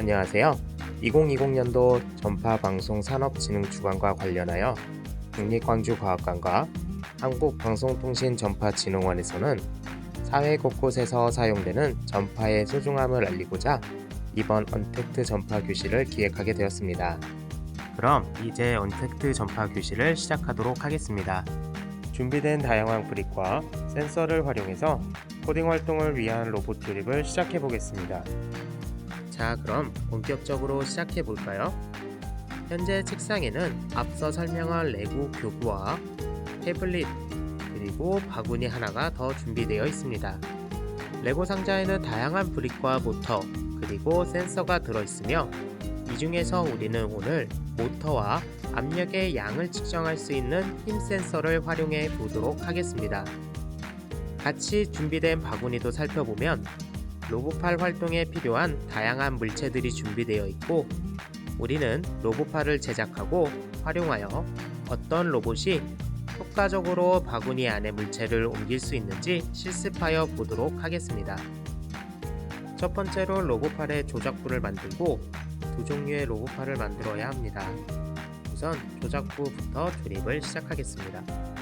안녕하세요. 2020년도 전파방송 산업진흥주관과 관련하여 국립광주과학관과 한국방송통신전파진흥원에서는 사회 곳곳에서 사용되는 전파의 소중함을 알리고자 이번 언택트 전파 교실을 기획하게 되었습니다. 그럼 이제 언택트 전파 교실을 시작하도록 하겠습니다. 준비된 다양한 브릭과 센서를 활용해서 코딩 활동을 위한 로봇 조립을 시작해 보겠습니다. 자, 그럼 본격적으로 시작해 볼까요? 현재 책상에는 앞서 설명한 레고 교구와 태블릿 그리고 바구니 하나가 더 준비되어 있습니다. 레고 상자에는 다양한 브릭과 모터 그리고 센서가 들어 있으며 이 중에서 우리는 오늘 모터와 압력의 양을 측정할 수 있는 힘 센서를 활용해 보도록 하겠습니다. 같이 준비된 바구니도 살펴보면 로봇팔 활동에 필요한 다양한 물체들이 준비되어 있고 우리는 로봇팔을 제작하고 활용하여 어떤 로봇이 효과적으로 바구니 안에 물체를 옮길 수 있는지 실습하여 보도록 하겠습니다. 첫 번째로 로봇팔의 조작부를 만들고 두 종류의 로봇팔을 만들어야 합니다. 우선 조작부부터 조립을 시작하겠습니다.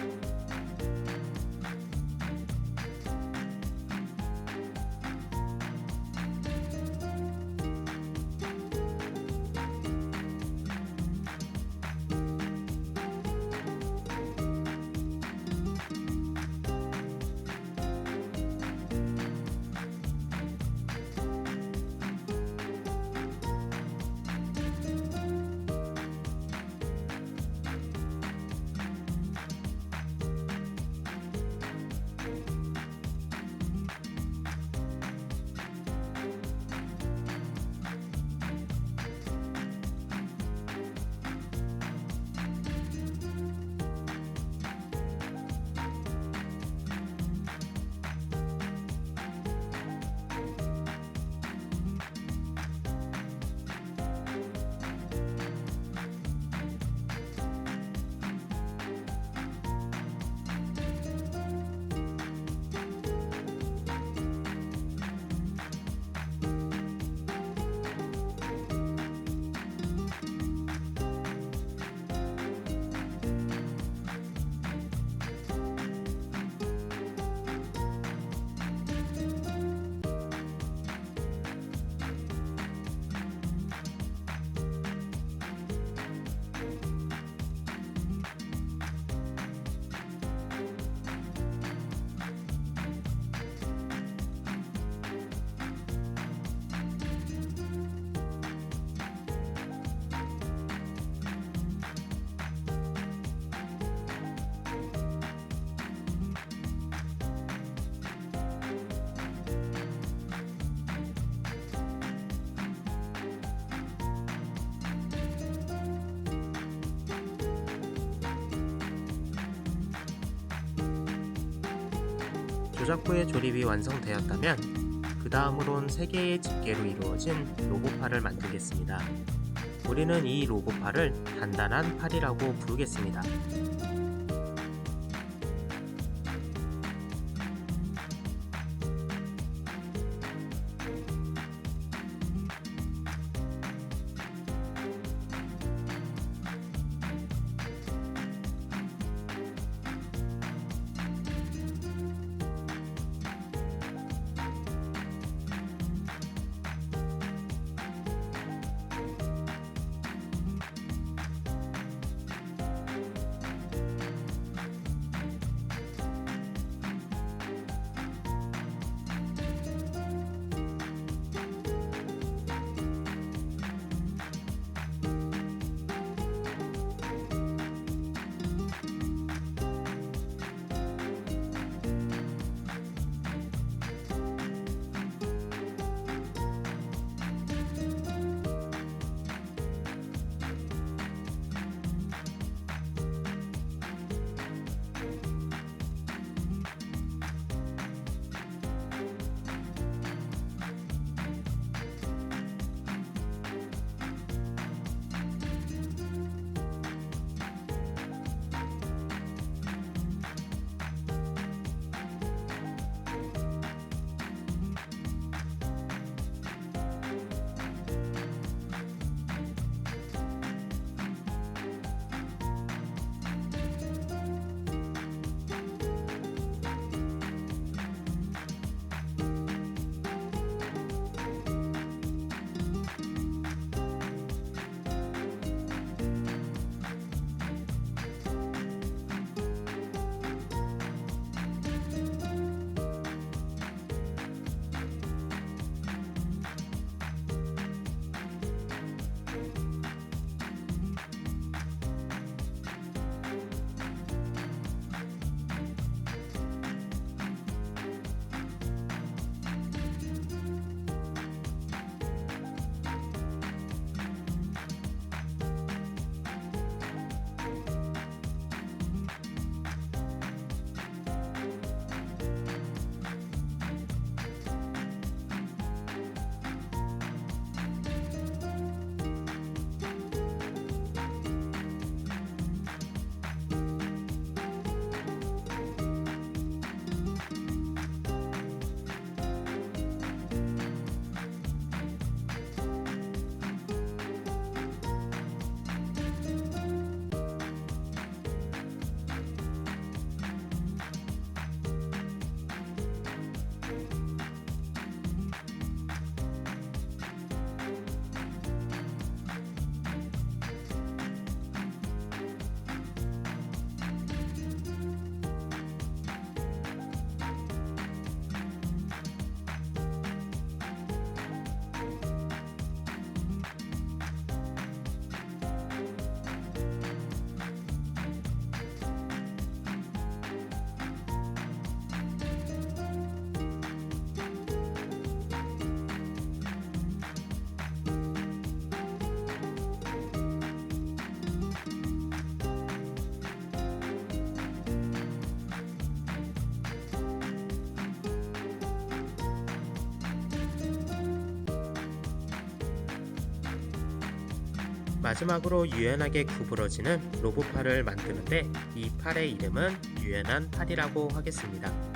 조작부의 조립이 완성되었다면 그 다음으론 3개의 집게로 이루어진 로봇팔을 만들겠습니다. 우리는 이 로봇팔을 단단한 팔이라고 부르겠습니다. 마지막으로 유연하게 구부러지는 로봇팔을 만드는데 이 팔의 이름은 유연한 팔이라고 하겠습니다.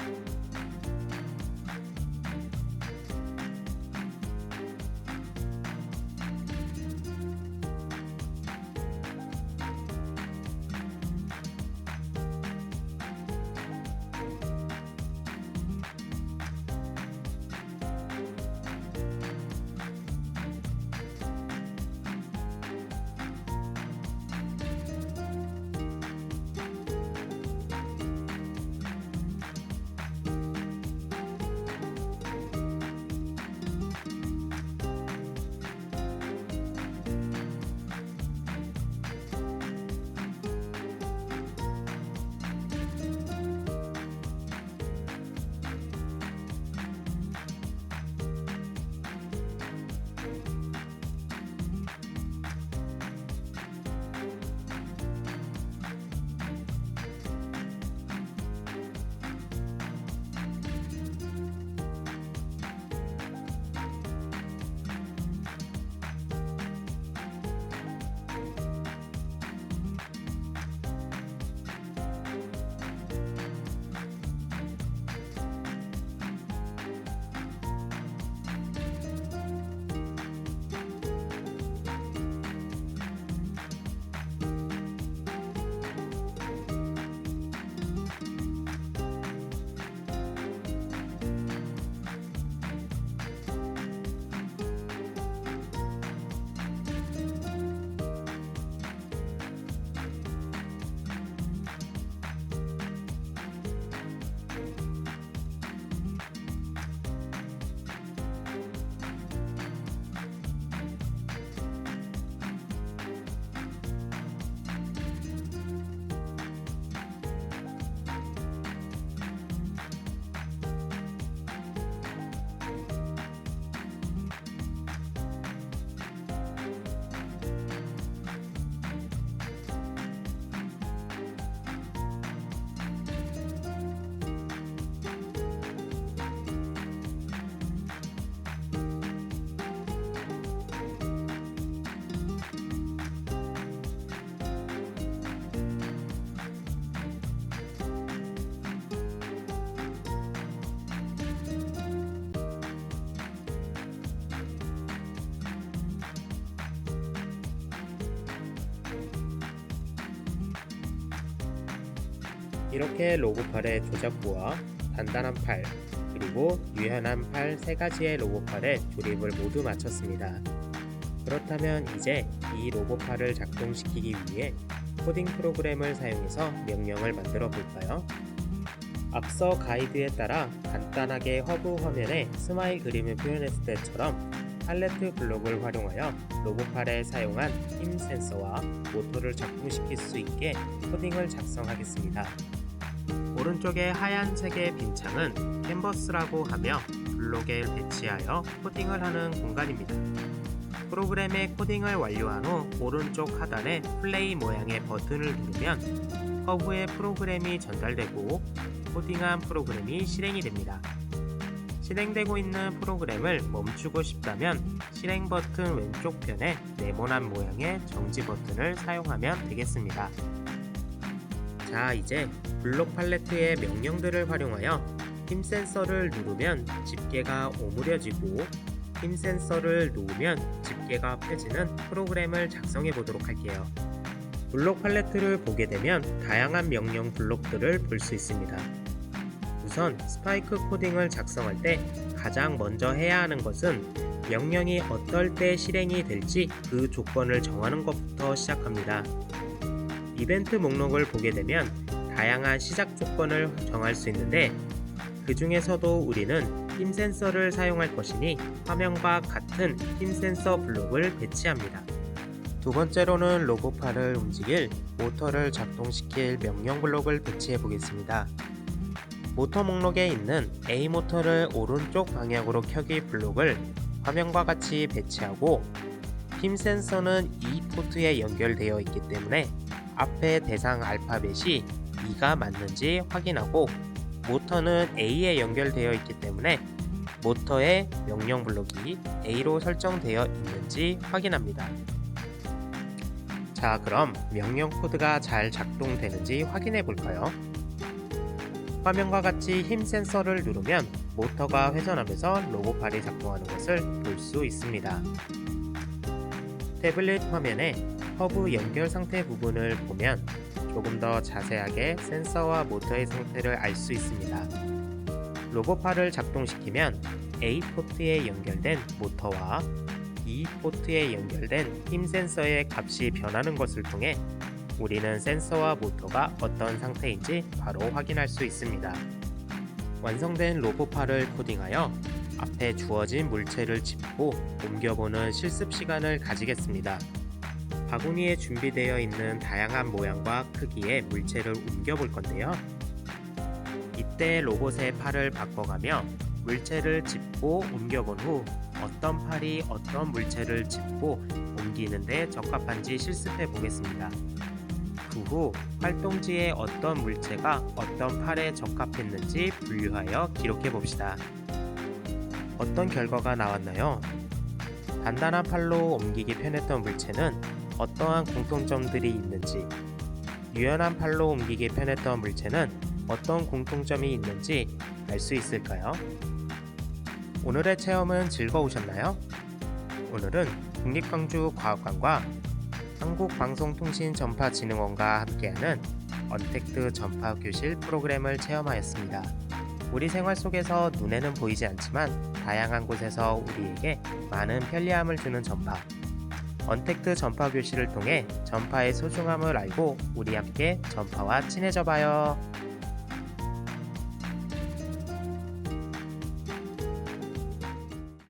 이렇게 로봇팔의 조작부와 단단한 팔, 그리고 유연한 팔 세 가지의 로봇팔의 조립을 모두 마쳤습니다. 그렇다면 이제 이 로봇팔을 작동시키기 위해 코딩 프로그램을 사용해서 명령을 만들어 볼까요? 앞서 가이드에 따라 간단하게 허브 화면에 스마일 그림을 표현했을 때처럼 팔레트 블록을 활용하여 로봇팔에 사용한 힘 센서와 모터를 작동시킬 수 있게 코딩을 작성하겠습니다. 오른쪽의 하얀색의 빈 창은 캔버스라고 하며 블록에 배치하여 코딩을 하는 공간입니다. 프로그램의 코딩을 완료한 후 오른쪽 하단에 플레이 모양의 버튼을 누르면 허브에 프로그램이 전달되고 코딩한 프로그램이 실행이 됩니다. 실행되고 있는 프로그램을 멈추고 싶다면 실행 버튼 왼쪽 편에 네모난 모양의 정지 버튼을 사용하면 되겠습니다. 자, 이제 블록 팔레트의 명령들을 활용하여 힘 센서를 누르면 집게가 오므려지고 힘 센서를 놓으면 집게가 펴지는 프로그램을 작성해 보도록 할게요. 블록 팔레트를 보게 되면 다양한 명령 블록들을 볼 수 있습니다. 우선 스파이크 코딩을 작성할 때 가장 먼저 해야 하는 것은 명령이 어떨 때 실행이 될지 그 조건을 정하는 것부터 시작합니다. 이벤트 목록을 보게 되면 다양한 시작 조건을 정할 수 있는데 그 중에서도 우리는 힘 센서를 사용할 것이니 화면과 같은 힘 센서 블록을 배치합니다. 두 번째로는 로봇팔을 움직일 모터를 작동시킬 명령 블록을 배치해 보겠습니다. 모터 목록에 있는 A 모터를 오른쪽 방향으로 켜기 블록을 화면과 같이 배치하고 힘 센서는 이 포트에 연결되어 있기 때문에 앞에 대상 알파벳이 2가 맞는지 확인하고 모터는 A에 연결되어 있기 때문에 모터의 명령 블록이 A로 설정되어 있는지 확인합니다. 자, 그럼 명령 코드가 잘 작동되는지 확인해 볼까요? 화면과 같이 힘 센서를 누르면 모터가 회전하면서 로고팔이 작동하는 것을 볼 수 있습니다. 태블릿 화면에 허브 연결 상태 부분을 보면 조금 더 자세하게 센서와 모터의 상태를 알 수 있습니다. 로고팔을 작동시키면 A 포트에 연결된 모터와 B 포트에 연결된 힘 센서의 값이 변하는 것을 통해 우리는 센서와 모터가 어떤 상태인지 바로 확인할 수 있습니다. 완성된 로보팔을 코딩하여 앞에 주어진 물체를 짚고 옮겨보는 실습 시간을 가지겠습니다. 바구니에 준비되어 있는 다양한 모양과 크기의 물체를 옮겨볼 건데요. 이때 로봇의 팔을 바꿔가며 물체를 짚고 옮겨본 후 어떤 팔이 어떤 물체를 짚고 옮기는데 적합한지 실습해 보겠습니다. 그 후 활동지에 어떤 물체가 어떤 팔에 적합했는지 분류하여 기록해 봅시다. 어떤 결과가 나왔나요? 단단한 팔로 옮기기 편했던 물체는 어떠한 공통점들이 있는지, 유연한 팔로 옮기기 편했던 물체는 어떤 공통점이 있는지 알 수 있을까요? 오늘의 체험은 즐거우셨나요? 오늘은 국립광주과학관과 한국방송통신전파진흥원과 함께하는 언택트 전파 교실 프로그램을 체험하였습니다. 우리 생활 속에서 눈에는 보이지 않지만 다양한 곳에서 우리에게 많은 편리함을 주는 전파. 언택트 전파 교실을 통해 전파의 소중함을 알고 우리 함께 전파와 친해져 봐요.